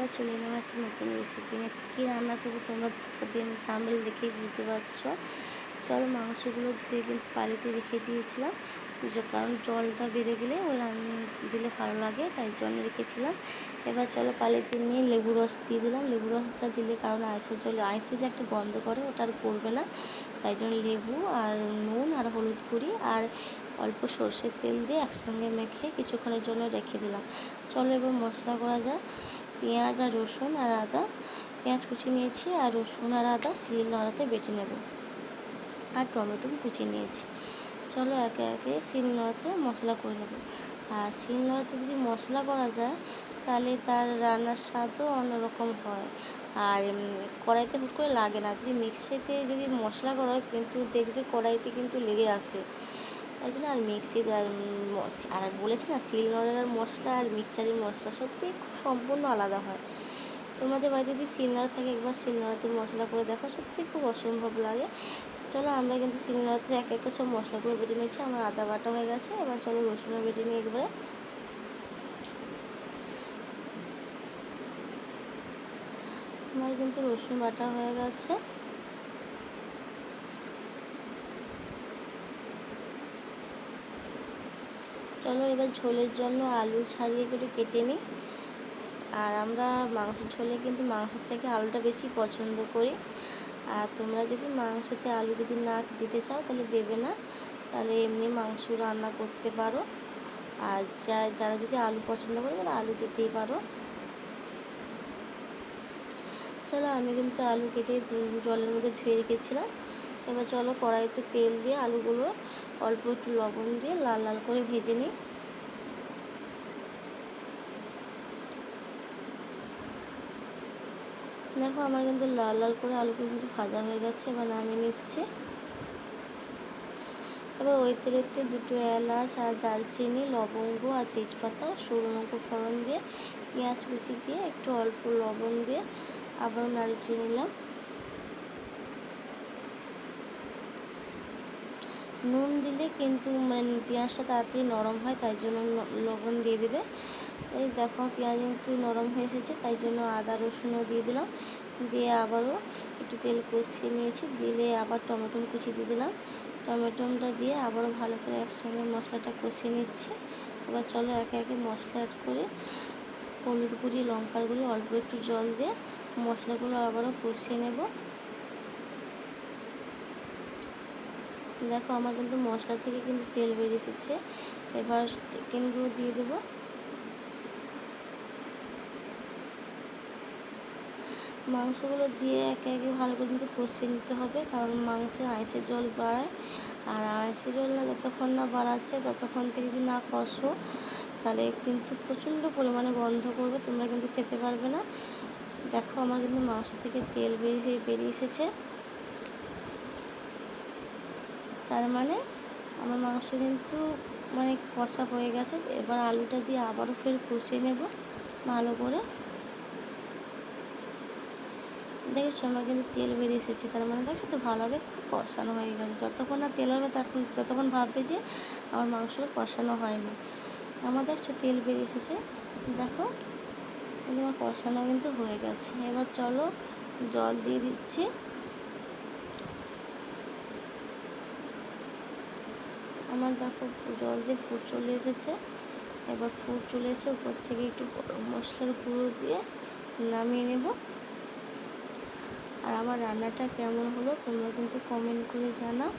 বন্ধুরা, চলে এলাম একটা নতুন রেসিপি নিয়ে। কী রান্না করব তোমরা দিন থাম্বেল দেখেই বুঝতে পারছ। চলো মাংসগুলো ধুয়ে কিন্তু পালিতে রেখে দিয়েছিলাম। কারণ জলটা বেড়ে গেলে ওই রান্না দিলে ভালো লাগে, তাই জন্য রেখেছিলাম। এবার চলো পালিতে নিয়ে লেবু রস দিয়ে দিলাম। লেবু রসটা দিলে কারণ আইসের জল আইসে যে একটা গন্ধ করে ওটা আর করবে না। তাই জন্য লেবু আর নুন আর হলুদ গুঁড়ি আর অল্প সর্ষের তেল দিয়ে একসঙ্গে মেখে কিছুক্ষণের জন্য রেখে দিলাম। চলো এবার মশলা করা যায় পেঁয়াজ আর রসুন আর আদা। পেঁয়াজ কুচি নিয়েছি আর রসুন আর আদা সিল নড়াতে বেটে নেব। আর টমেটো কুচি নিয়েছি। চলো একে একে শিল নড়াতে মশলা করে নেব। আর শিল নড়াতে যদি মশলা করা যায়, তাহলে তার রান্নার স্বাদও অন্যরকম হয়। আর কড়াইতে হুট করে লাগে না। যদি মিক্সিতে যদি মশলা করা হয়, কিন্তু দেখবে কড়াইতে কিন্তু লেগে আসে তাই জন্য আর মিক্সি আর আর বলেছি না শিলনোড়ার মশলা আর মিক্সচারের মশলা সত্যি খুব সম্পূর্ণ আলাদা হয়। তোমাদের বাড়িতে যদি শিলনোড়া থাকে, একবার শিলনোড়াতে মশলা করে দেখো, সত্যি খুব অসম্ভব লাগে। চলো আমরা কিন্তু শিলনোড়াতে এক একে সব মশলা করে বেটে নিয়েছি, আমার আদা বাটা হয়ে গেছে, এবার চলো রসুনও বেটে নিই একবারে। আমার কিন্তু রসুন বাটা হয়ে গেছে। চলো এবার ঝোলের জন্য আলু ছাড়িয়ে করে কেটে নিই। আর আমরা মাংস ঝোলে কিন্তু মাংসের থেকে আলুটা বেশি পছন্দ করি। আর তোমরা যদি মাংসতে আলু যদি না দিতে চাও তাহলে দেবে না। তাহলে এমনি মাংস রান্না করতে পারো। আর যা, যারা যদি আলু পছন্দ করে তারা আলু দিতেই পারো। চলো আমি কিন্তু আলু কেটে জলের মধ্যে ধুয়ে রেখেছিলাম। এবার চলো কড়াইতে তেল দিয়ে আলুগুলো অল্প একটু লবণ দিয়ে লাল লাল করে ভেজে নিই। দেখো আমার কিন্তু লাল লাল করে আলুগুলো কিন্তু ভাজা হয়ে গেছে, এবার নামিয়ে নিচ্ছে। এবার ওই তেলেতে দুটো এলাচ আর দারচিনি, লবঙ্গ আর তেজপাতা সরু ফোড়ন দিয়ে, পেঁয়াজ কুচি দিয়ে, একটু অল্প লবণ দিয়ে আবার নাড়িয়ে নিলাম। নুন দিলে কিন্তু মানে পেঁয়াজটা তাড়াতাড়ি নরম হয়, তাই জন্য লবণ দিয়ে দেবে। এই দেখো পেঁয়াজ কিন্তু নরম হয়ে এসেছে, তাই জন্য আদা রসুনও দিয়ে দিলাম। দিয়ে আবারও একটু তেল কষিয়ে নিয়েছি, দিলে আবার টমেটো কুচি দিয়ে দিলাম। টমেটোটা দিয়ে আবারও ভালো করে একসঙ্গে মশলাটা কষিয়ে নিচ্ছি। এবার চলো একে একে মশলা অ্যাড করে হলুদ গুঁড়ি, লঙ্কার গুঁড়ি, অল্প একটু জল দিয়ে মশলাগুলো আবারও কষিয়ে নেব। দেখো, আমার কিন্তু মশলা থেকে কিন্তু তেল বেরিয়ে এসেছে। এবার চিকেনগুলো দিয়ে দেবো। মাংসগুলো দিয়ে একে একে ভালো করে কিন্তু কষিয়ে নিতে হবে, কারণ মাংসে আইসের জল বাড়ায়। আর আইসের জল না যতক্ষণ না বাড়াচ্ছে, ততক্ষণ থেকে যদি না কষো, তাহলে কিন্তু প্রচণ্ড পরিমাণে গন্ধ করবে, তোমরা কিন্তু খেতে পারবে না। দেখো, আমার কিন্তু মাংস থেকে তেল বেরিয়ে বেরিয়ে এসেছে। তার মানে আমার মাংস কিন্তু মানে কষা হয়ে গেছে। এবার আলুটা দিয়ে আবারও ফের কষিয়ে নেব ভালো করে। দেখেছ আমার কিন্তু তেল বেরিয়ে এসেছে, তার মানে দেখছ তো ভালোভাবে কষানো হয়ে গেছে। যতক্ষণ না তেল হবে তখন ততক্ষণ ভাববে যে আমার মাংস কষানো হয়নি। আমার দেখছ তেল বেরিয়ে এসেছে। দেখো, কিন্তু আমার কষানো কিন্তু হয়ে গেছে। এবার চলো জল দিয়ে দিচ্ছি। আমার দেখো জল দিয়ে ফুট চলে এসেছে। এবার ফুট চলে এসে উপর থেকে একটু গরম মশলার গুঁড়ো দিয়ে নামিয়ে নেব। আর আমার রান্নাটা কেমন হলো তোমরা কিন্তু কমেন্ট করে জানাও।